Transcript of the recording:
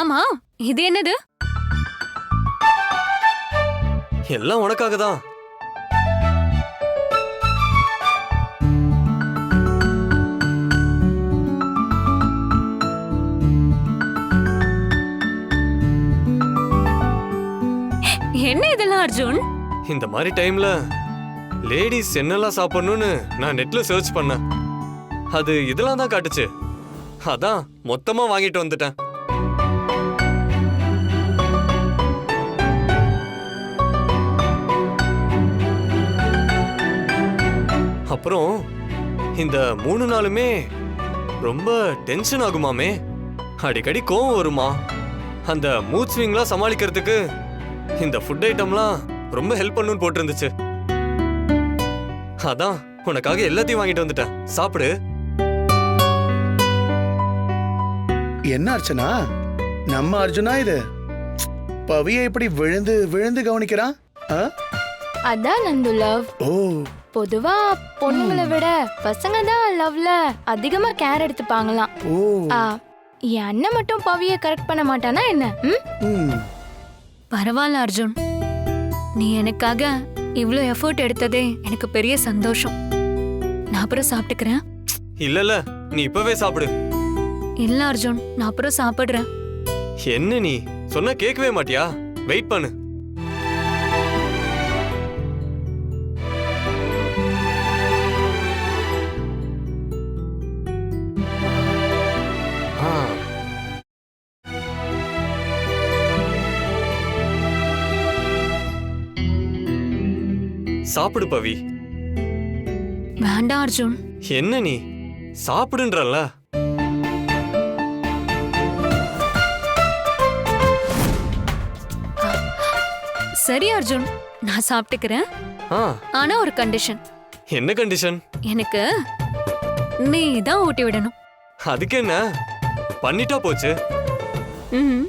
ஆமா இது என்னது? எல்லாம் உனக்காக தான் என்ன இதெல்லாம் அர்ஜுன்? இந்த மாதிரி டைம்ல லேடிஸ் என்னெல்லாம் சாப்பிடணும்னு நான் நெட்ல சர்ச் பண்ணேன். அது இதெல்லாம் தான் காட்டுச்சு. அதான் மொத்தமா வாங்கிட்டு வந்துட்டேன். அப்புறம் இந்த மூணு நாளுமே ரொம்ப டென்ஷன் ஆகுமாமே? அடிக்கடி கோவம் வருமா? அந்த மூட் ஸ்விங்லாம் சமாளிக்கிறதுக்கு இந்த ஃபுட் ஐட்டம்லாம் ரொம்ப ஹெல்ப் பண்ணுன்னு போட்டிருந்துச்சு. அதான் உனக்காக எல்லாத்தையும் வாங்கிட்டு வந்துட்டேன். சாப்பிடு. என்ன அர்ச்சனா? நம்ம அர்ஜுனா இது? பவியை இப்படி விழுந்து விழுந்து கவனிக்கிறான்? ஆ? அதான் நந்து லவ் ஓ. பொதுவா பொண்ணுங்களை விட பசங்க தான் லவ்ல அதிகமா கேர் எடுத்துப்பாங்களாம். ஓ. ஆ, என் அண்ணன் மட்டும் பவிய கரெக்ட் பண்ண மாட்டானா என்ன. பரவாயில்ல அர்ஜுன். நீ எனக்காக இவ்ளோ எஃபோர்ட் எடுத்ததே எனக்கு பெரிய சந்தோஷம். நான் அப்புறம் சாப்பிட்டுக்கிறேன். இல்ல நீ இப்பவே சாப்பிடு. இல்ல அர்ஜுன் நான் அப்புறம் சாப்பிடுறேன். என்ன நீ? சொன்னா கேட்கவே மாட்டியா? வெயிட் பண்ணு. சாப்பிடு பவி. வேண்டாம் அர்ஜுன். என்ன நீ? சாப்பிடுன்றல்ல? சரி அர்ஜுன். நான் சாப்பிட்டுக்கிறேன். ஆ. ஆனா ஒரு கண்டிஷன் என்ன கண்டிஷன் எனக்கு நீ தான் ஊட்டி விடணும். அதுக்கு என்ன? பண்ணிட்டா போச்சு. ம்